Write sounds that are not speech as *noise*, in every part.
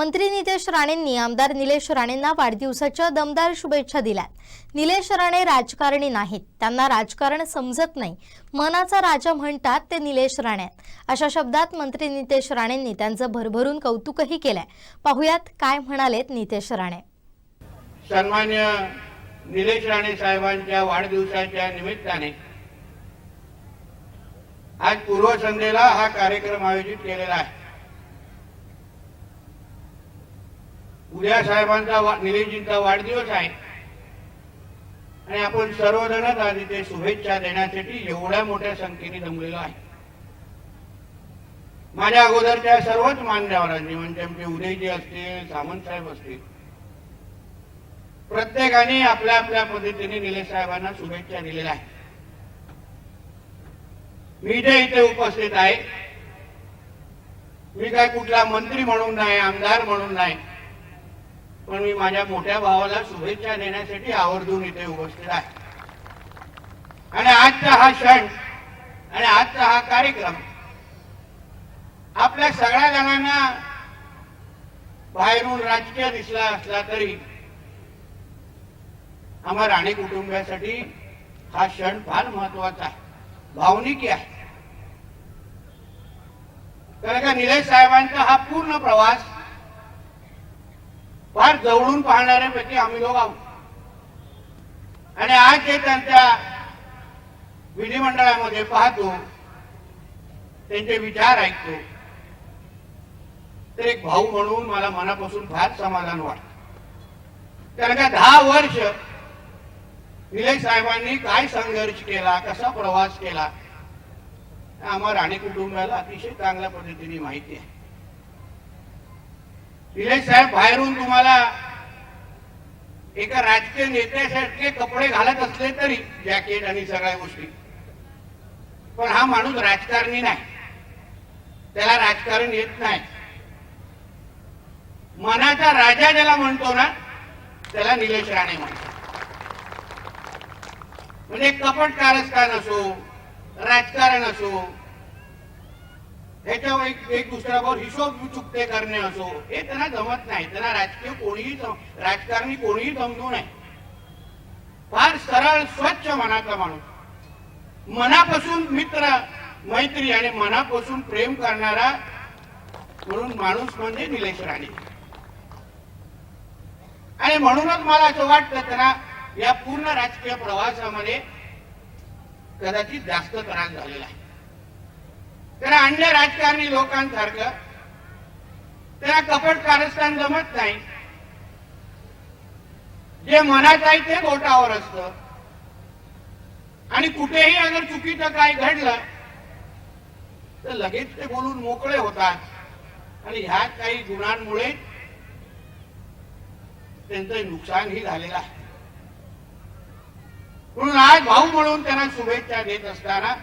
मंत्री नितेश राणेंनी आमदार निलेश राणेंना वाढदिवसाच्या दमदार शुभेच्छा दिल्यात निलेश राणे राजकारणी नाहीत. त्यांना राजकारण समजत नाही. मनाचा राजा म्हणतात ते निलेश राणे. अशा शब्दात मंत्री नितेश राणेंनी त्यांचं भरभरून कौतुकही केलंय. पाहुयात काय म्हणालेत नितेश राणे. सन्मान्य निलेश राणे साहेबांच्या वाढदिवसाच्या निमित्ताने आज पूर्वसंध्येला हा कार्यक्रम आयोजित केलेला आहे. उद्या साहेबांचा वा- निलेशजींचा वाढदिवस आहे. आणि आपण सर्वजणच आज इथे शुभेच्छा देण्यासाठी एवढ्या मोठ्या संख्येने जमलेलो आहे. माझ्या अगोदरच्या सर्वच मान्यवरांनी म्हणजे आमचे उदयजी असतील सामंत साहेब असतील प्रत्येकाने आपल्या आपल्या पद्धतीने निलेश साहेबांना शुभेच्छा दिलेल्या आहेत. मी जे इथे उपस्थित आहे मी काय कुठला मंत्री म्हणून नाही आमदार म्हणून नाही पण मी माझ्या मोठ्या भावाला शुभेच्छा देण्यासाठी आवर्जून इथे उपस्थित आहे. आणि आजचा हा क्षण आणि आजचा हा कार्यक्रम आपल्या सगळ्या जणांना बाहेरून राजकीय दिसला असला तरी आम्हा राणे कुटुंबियासाठी हा क्षण फार महत्त्वाचा आहे. भावनिकी आहे. कारण का निलेश साहेबांचा हा पूर्ण प्रवास फार जवळून पाहणाऱ्यापैकी आम्ही लोक आहोत. आणि आज जे त्यांच्या विधिमंडळामध्ये पाहतो त्यांचे विचार ऐकतो तर एक भाऊ म्हणून मला मनापासून फार समाधान वाटत. कारण का दहा वर्ष विलय साहेबांनी काय संघर्ष केला कसा प्रवास केला आम्हा राणे कुटुंबाला अतिशय चांगल्या पद्धतीने माहिती आहे. निलेश साहेब बाहेरून तुम्हाला एका राजकीय नेत्यासारखे कपडे घालत असले तरी जॅकेट आणि सगळ्या गोष्टी. पण हा माणूस राजकारणी नाही. त्याला राजकारण येत नाही. मनाचा राजा ज्याला म्हणतो ना त्याला निलेश राणे म्हणतो म्हणजे कपट कारस्थान असो राजकारण असो त्याच्यावर एक एक दुसऱ्यावर हिशोब चुकते करणे असो हे त्यांना जमत नाही. त्यांना राजकीय कोणीही राजकारणी कोणीही जमतो नाही. फार सरळ स्वच्छ मनाचा माणूस. मनापासून मित्र मैत्री आणि मनापासून प्रेम करणारा म्हणून माणूस म्हणजे निलेश राणे. आणि म्हणूनच मला असं वाटतं त्यांना या पूर्ण राजकीय प्रवासामध्ये कदाचित जास्त त्रास झालेला आहे. त्याला अन्य राजकारणी लोकांसारखं त्याला कपट कारस्थान जमत नाही. जे मनात आहे ते बोटावर असतं. आणि कुठेही अगर चुकीचं काय घडलं तर लगेच ते बोलून मोकळे होतात. आणि ह्या काही गुणांमुळे त्यांचं नुकसानही झालेलं आहे. म्हणून आज भाऊ म्हणून त्यांना शुभेच्छा देत असताना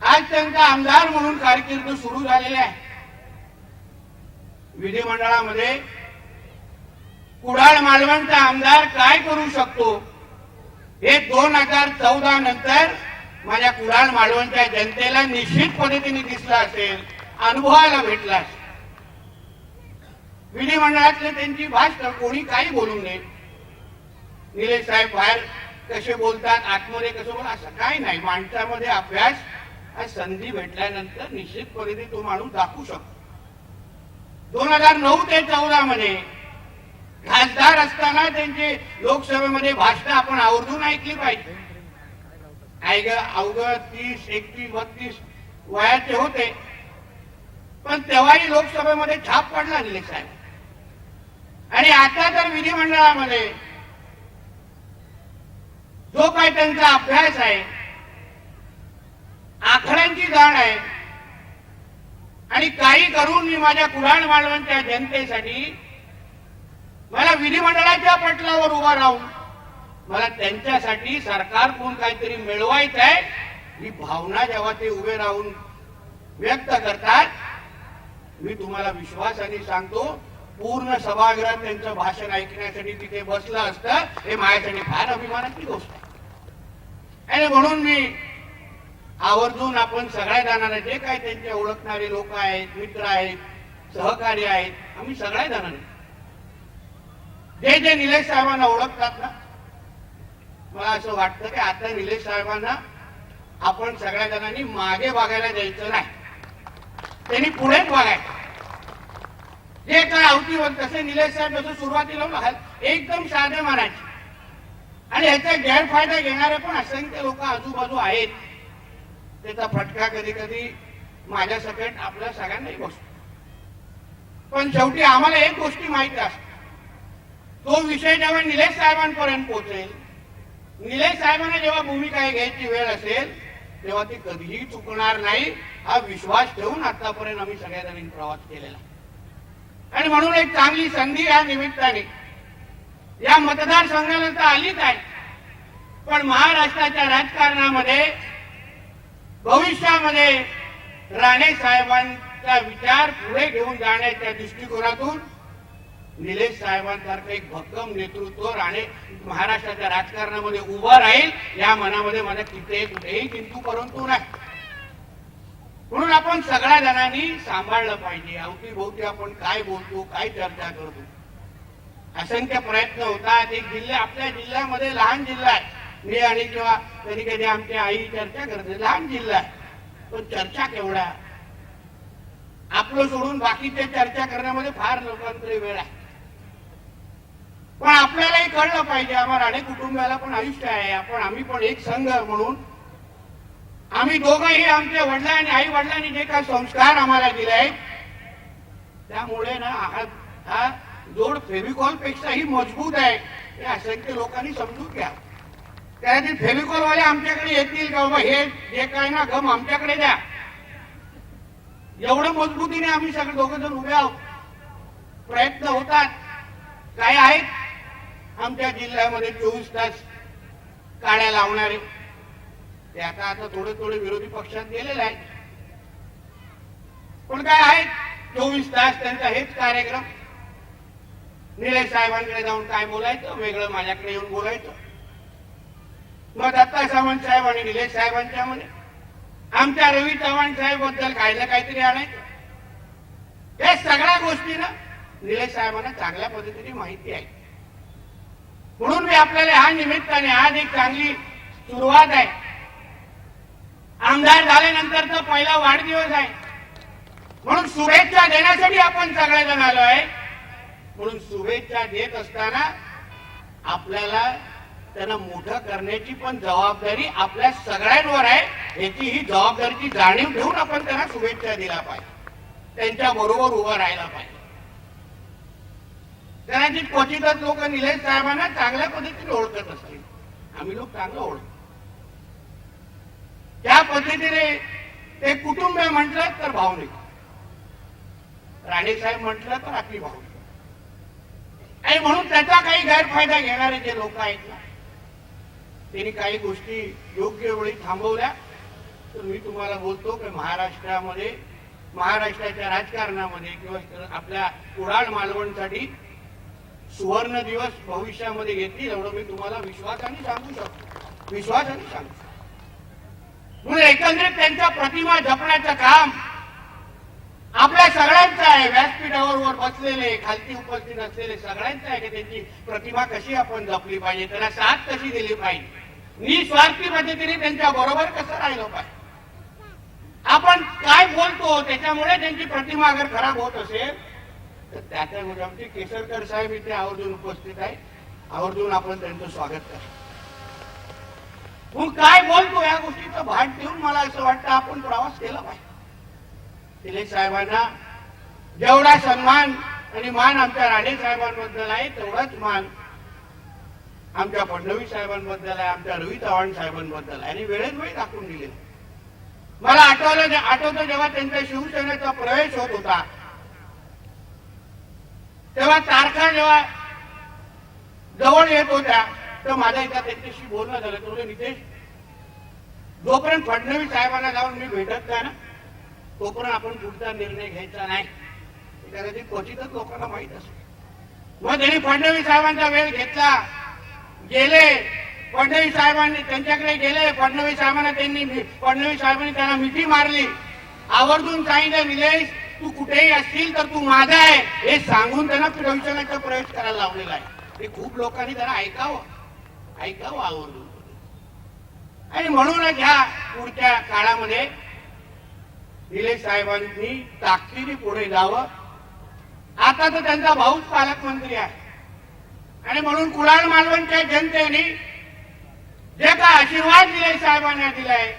आज त्यांचा आमदार म्हणून कारकीर्द सुरू झालेली आहे. विधिमंडळामध्ये कुडाळ मालवणचा आमदार काय करू शकतो हे दोन हजार चौदा नंतर माझ्या कुडाळ मालवणच्या जनतेला निश्चित पद्धतीने दिसला असेल अनुभवाला भेटला असेल. विधिमंडळातले त्यांची भाषण कोणी काही बोलू नये. निलेश साहेब बाहेर कसे बोलतात आतमध्ये कसं बोलतात असं काही नाही. माणसामध्ये अभ्यास आज संधी भेटल्यानंतर निश्चितपणे तो माणूस दाखवू शकतो. दोन हजार नऊ ते चौदा मध्ये खासदार असताना त्यांचे लोकसभेमध्ये भाषण आपण आवर्जून ऐकली पाहिजे. ऐक अवघ तीस एकतीस बत्तीस वयाचे होते. पण तेव्हाही लोकसभेमध्ये छाप पडला दिले साहेब. आणि आता तर विधिमंडळामध्ये जो काही त्यांचा अभ्यास आहे आकड्यांची जाण आहे. आणि काही करून मी माझ्या कुराण मालवणच्या जनतेसाठी मला विधिमंडळाच्या पटलावर उभा राहून मला त्यांच्यासाठी सरकारकडून काहीतरी मिळवायचं आहे ही भावना जेव्हा ते उभे राहून व्यक्त करतात मी तुम्हाला विश्वासाने सांगतो पूर्ण सभागृहात त्यांचं भाषण ऐकण्यासाठी तिथे बसलं असतं हे माझ्यासाठी फार अभिमानाची गोष्ट आहे. आणि म्हणून मी आवर्जून आपण सगळ्या जणांना जे काही त्यांचे ओळखणारे लोक आहेत मित्र आहेत सहकारी आहेत आम्ही सगळ्या जणांना जे जे निलेश साहेबांना ओळखतात ना मला असं वाटतं की आता निलेश साहेबांना आपण सगळ्या जणांनी मागे बघायला द्यायचं नाही. त्यांनी पुढेच बघायचं. जे काय अवतीवर तसे निलेश साहेब जसं सुरुवातीला एकदम साधे मानायचे. आणि ह्याचा गैरफायदा घेणारे पण असंख्य लोक आजूबाजू आहेत. त्याचा फटका कधी कधी माझ्या सकट आपल्या सगळ्यांनाही बसतो. पण शेवटी आम्हाला एक गोष्टी माहीत असते. तो विषय जेव्हा निलेश साहेबांपर्यंत पोहोचेल निलेश साहेबांना जेव्हा भूमिका घ्यायची वेळ असेल तेव्हा ती कधीही चुकणार नाही हा विश्वास ठेवून आतापर्यंत आम्ही सगळ्या जणांनी प्रवास केलेला. आणि म्हणून एक चांगली संधी या निमित्ताने या मतदारसंघाला तर आलीच आहे. पण महाराष्ट्राच्या राजकारणामध्ये भविष्यामध्ये राणे साहेबांचा विचार पुढे घेऊन जाण्याच्या दृष्टिकोनातून निलेश साहेबांसारखं एक भक्कम नेतृत्व राणे महाराष्ट्राच्या राजकारणामध्ये उभं राहील या मनामध्ये मला किती कुठेही किंतू परंतु नाही. म्हणून आपण सगळ्या जणांनी सांभाळलं पाहिजे. अवतीभोवती आपण काय बोलतो काय चर्चा करतो? असंख्य प्रयत्न होतात. एक जिल्हा आपल्या जिल्ह्यामध्ये लहान जिल्हा आहे. मी आणि किंवा कधी कधी आमची आई चर्चा करते लहान जिल्हा आहे. पण चर्चा केवढा? आपलं सोडून बाकीच्या चर्चा करण्यामध्ये फार लोकांकडे वेळ आहे. पण आपल्यालाही कळलं पाहिजे आम्हाला राणे कुटुंबाला पण आयुष्य आहे. आपण आम्ही पण एक संघ म्हणून आम्ही दोघंही आमच्या वडिलांनी आई वडिलांनी जे काही संस्कार आम्हाला दिले आहेत त्यामुळे ना हा हा जोड फेविकॉल पेक्षाही मजबूत आहे. हे असंख्य लोकांनी समजून घ्या. त्यासाठी फेविकॉल वाले आमच्याकडे येतील का? बाबा हे जे काय ना गम आमच्याकडे द्या. एवढं मजबूतीने आम्ही सगळे दोघं जण उभे आहोत. प्रयत्न होतात. काय आहेत? आमच्या जिल्ह्यामध्ये चोवीस तास काड्या लावणारे. ते आता आता थोडे थोडे विरोधी पक्षात गेलेले आहेत पण काय आहेत? चोवीस तास त्यांचा हेच कार्यक्रम. निलेश साहेबांकडे जाऊन काय बोलायचं? वेगळं माझ्याकडे येऊन बोलायचं. मग दत्ता सावंत साहेब आणि निलेश साहेबांच्या म्हणे आमच्या रवी चव्हाण साहेबबद्दल काही ना काहीतरी आणायचं. या सगळ्या गोष्टी ना निलेश साहेबांना चांगल्या पद्धतीने माहिती आहे. म्हणून मी आपल्याला ह्या निमित्ताने आज एक चांगली सुरुवात आहे. आमदार झाल्यानंतरचा पहिला वाढदिवस आहे. म्हणून शुभेच्छा देण्यासाठी आपण सगळेजण आलो आहे. म्हणून शुभेच्छा देत असताना आपल्याला त्यांना मोठं करण्याची पण जबाबदारी आपल्या सगळ्यांवर आहे. याची ही जबाबदारीची जाणीव ठेवून आपण त्यांना शुभेच्छा दिल्या पाहिजे. त्यांच्या बरोबर उभं राहायला पाहिजे. कदाचित क्वचितच लोक निलेश साहेबांना चांगल्या पद्धतीने ओळखत असतील. आम्ही लोक चांगलं ओळखतो. त्या पद्धतीने ते कुटुंब म्हटलं तर भावनिक. राणे साहेब म्हटलं तर आपली भावनिक. आणि म्हणून त्याचा काही गैरफायदा घेणारे जे लोक आहेत ना त्यांनी काही गोष्टी योग्य वेळी थांबवल्या. तर मी तुम्हाला बोलतो की महाराष्ट्रामध्ये महाराष्ट्राच्या राजकारणामध्ये किंवा आपल्या कुडाळ मालवणसाठी सुवर्ण दिवस भविष्यामध्ये घेतील एवढं मी तुम्हाला विश्वासाने सांगू शकतो. विश्वासाने सांगू शकतो. म्हणून एकंदरीत त्यांच्या प्रतिमा जपण्याचं काम आपल्या सगळ्यांचं आहे. व्यासपीठावर वर बसलेले खालती उपस्थित असलेले सगळ्यांचं आहे की त्यांची प्रतिमा कशी आपण जपली पाहिजे त्यांना साथ कशी दिली पाहिजे? निस्वार्थी पद्धतीने त्यांच्या बरोबर कसं राहिलं पाहिजे? आपण काय बोलतो त्याच्यामुळे त्यांची प्रतिमा अगर खराब होत असेल तर त्याच्या आमचे केसरकर साहेब इथे आवर्जून उपस्थित आहे आवर्जून आपण त्यांचं स्वागत करा काय बोलतो या गोष्टीचं भाट देऊन मला असं वाटतं आपण प्रवास केला पाहिजे. दिलीप साहेबांना जेवढा सन्मान आणि मान आमच्या राणे साहेबांबद्दल आहे तेवढाच मान आमच्या फडणवीस साहेबांबद्दल आहे आमच्या रवी चव्हाण साहेबांबद्दल आहे. आणि वेळेत वेळ दाखवून दिले. मला आठवलं आठवतं जेव्हा त्यांच्या शिवसेनेचा प्रवेश होत होता. तेव्हा तारखा जेव्हा जवळ येत होत्या तर माझ्या एका त्यांच्याशी बोलणं झालं. तर नितेश जोपर्यंत फडणवीस साहेबांना जाऊन मी भेटत का ना तोपर्यंत आपण पुढचा निर्णय घ्यायचा नाही. कदाचित क्वचितच लोकांना माहीत असेल मग त्यांनी फडणवीस साहेबांचा वेळ घेतला. गेले. फडणवीस साहेबांनी त्यांच्याकडे गेले. फडणवीस साहेबांना त्यांनी फडणवीस साहेबांनी त्यांना मिठी मारली. आवर्जून सांगितलं निलेश तू कुठेही असतील तर तू माझा आहे. हे सांगून त्यांना रविशंकरचा प्रवेश करायला लावलेला आहे. हे खूप लोकांनी त्यांना ऐकावं. ऐकावं आवर्जून. आणि म्हणूनच ह्या पुढच्या काळामध्ये निलेश साहेबांनी ताकदीने पुढे जावं. आता तर त्यांचा भाऊच पालकमंत्री आहे. आणि म्हणून कुडाळ मालवणच्या जनतेने जे का आशीर्वाद निलेश साहेबांना दिलाय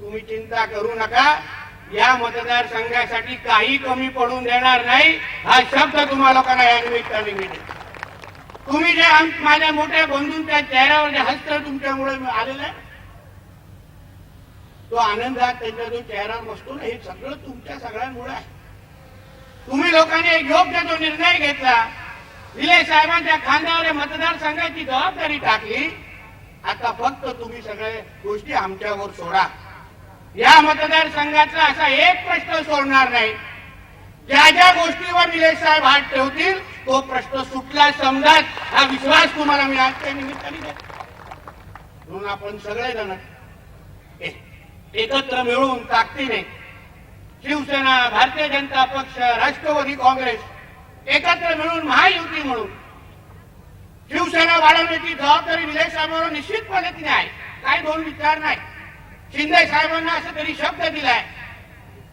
तुम्ही चिंता करू नका. या मतदारसंघासाठी काही कमी पडून देणार नाही. हा शब्द तुम्हा लोकांना या निमित्ताने मिळेल तुम्ही जे माझ्या मोठ्या बंधूंच्या चेहऱ्यावर जे हस्त तुमच्यामुळे आलेलं आहे तो आनंदात त्यांचा जो चेहऱ्यावर बसतो ना हे सगळं तुमच्या सगळ्यांमुळे आहे. तुम्ही लोकांनी एक योग्य जो निर्णय घेतला विलय साहेबांच्या खांद्यावर मतदारसंघाची जबाबदारी टाकली आता फक्त तुम्ही सगळे गोष्टी आमच्यावर सोडा. या मतदारसंघाचा असा एक प्रश्न सोडणार नाही. ज्या ज्या गोष्टीवर निलेश साहेब हात ठेवतील तो प्रश्न सुटला समजाच हा विश्वास तुम्हाला मी आजच्या निमित्ताने देतो. म्हणून आपण सगळेजण एकत्र मिळून ताकदीने शिवसेना भारतीय जनता पक्ष राष्ट्रवादी काँग्रेस एकत्र मिळून महायुती म्हणून शिवसेना वाढवण्याची जबाबदारी निलेश साहेबांवर निश्चित पद्धतीने आहे. काय दोन विचार नाही. शिंदे साहेबांना असं तरी शब्द दिलाय.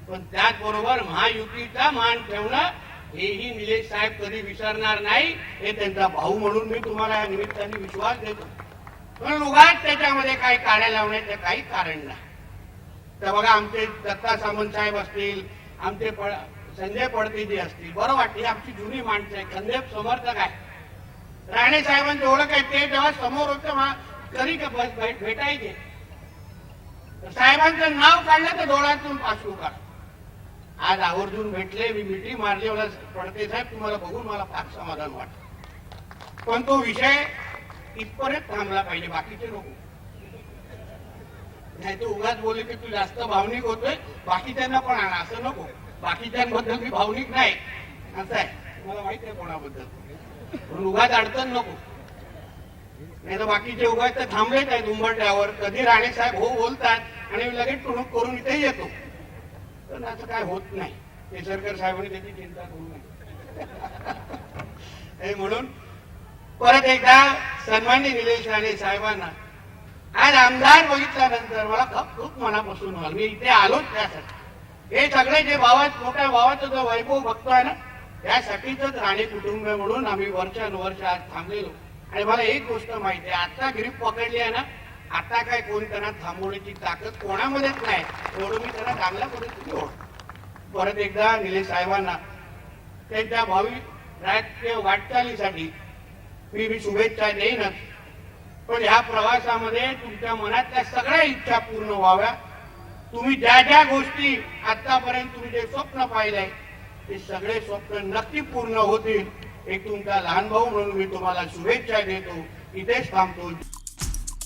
पण त्याचबरोबर महायुतीचा मान ठेवणं हेही निलेश साहेब कधी विसरणार नाही हे त्यांचा भाऊ म्हणून मी तुम्हाला या निमित्ताने विश्वास देतो. म्हणून उगाच त्याच्यामध्ये काही काड्या लावण्याचं काही कारण नाही. तर बघा आमचे दत्ता सामंत साहेब असतील आमचे संजय पडतेजी असतील बरं वाटते आमची जुनी माणसं आहे खंदेप समर्थक आहे राणे साहेबांची ओळख आहे ते जेव्हा समोर होतं कधी बस भेटायचे साहेबांचं नाव काढलं तर डोळ्यातून पासू का आज आवर्जून भेटले मी मिठी मारली मला पडते साहेब तुम्हाला बघून मला फार समाधान वाटत. पण तो विषय इथपर्यंत थांबला पाहिजे बाकीचे नको. नाही तर उगाच बोलले की तू जास्त भावनिक होतोय बाकीच्यांना पण आणा असं नको. बाकीच्यांबद्दल मी भावनिक नाही. असं आहे. मला माहीत आहे कोणाबद्दल. पण उगाच अडचण नको. नाही तर बाकीचे उगाच तर थांबलेच आहेत उंबरट्यावर कधी राणे साहेब हो बोलतात आणि मी लगेच टुणूक करून इथे येतो. पण असं काय होत नाही. केसरकर साहेबांनी त्याची चिंता करू नये. *laughs* हे म्हणून परत एकदा सन्मान्य निलेश राणे साहेबांना आज आमदार बघितल्यानंतर मला खूप खूप मनापासून व्हाल मी इथे आलोच त्यासाठी. हे सगळे जे भावात मोठ्या भावाचं जो वैभव बघतोय ना त्यासाठीच राणे कुटुंब म्हणून आम्ही वर्षानुवर्ष आज थांबलेलो. आणि मला एक गोष्ट माहिती आहे आता ग्रीप पकडली आहे ना आता काय कोणी त्यांना थांबवण्याची ताकद कोणामध्येच नाही. एवढं मी त्यांना चांगल्या पद्धतीने ओळखतो. परत एकदा निलेश साहेबांना त्यांच्या भावी राजकीय वाटचालीसाठी मी मी शुभेच्छा देईनच. पण ह्या प्रवासामध्ये तुमच्या मनातल्या सगळ्या इच्छा पूर्ण व्हाव्या. तुम्ही ज्या ज्या गोष्टी आतापर्यंत तुम्ही जे स्वप्न पाहिलंय ते सगळे स्वप्न नक्की पूर्ण होतील. एक तुमचा लहान भाऊ म्हणून मी तुम्हाला शुभेच्छा देतो. इथेच थांबतो.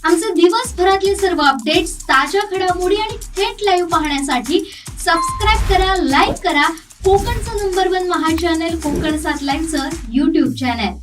आमचे दिवसभरातले सर्व अपडेट्स ताज्या घडामोडी आणि थेट लाईव्ह पाहण्यासाठी सबस्क्राईब करा लाईक करा. कोकणचं नंबर वन महा चॅनल कोकण सात लाईनचं युट्यूब चॅनल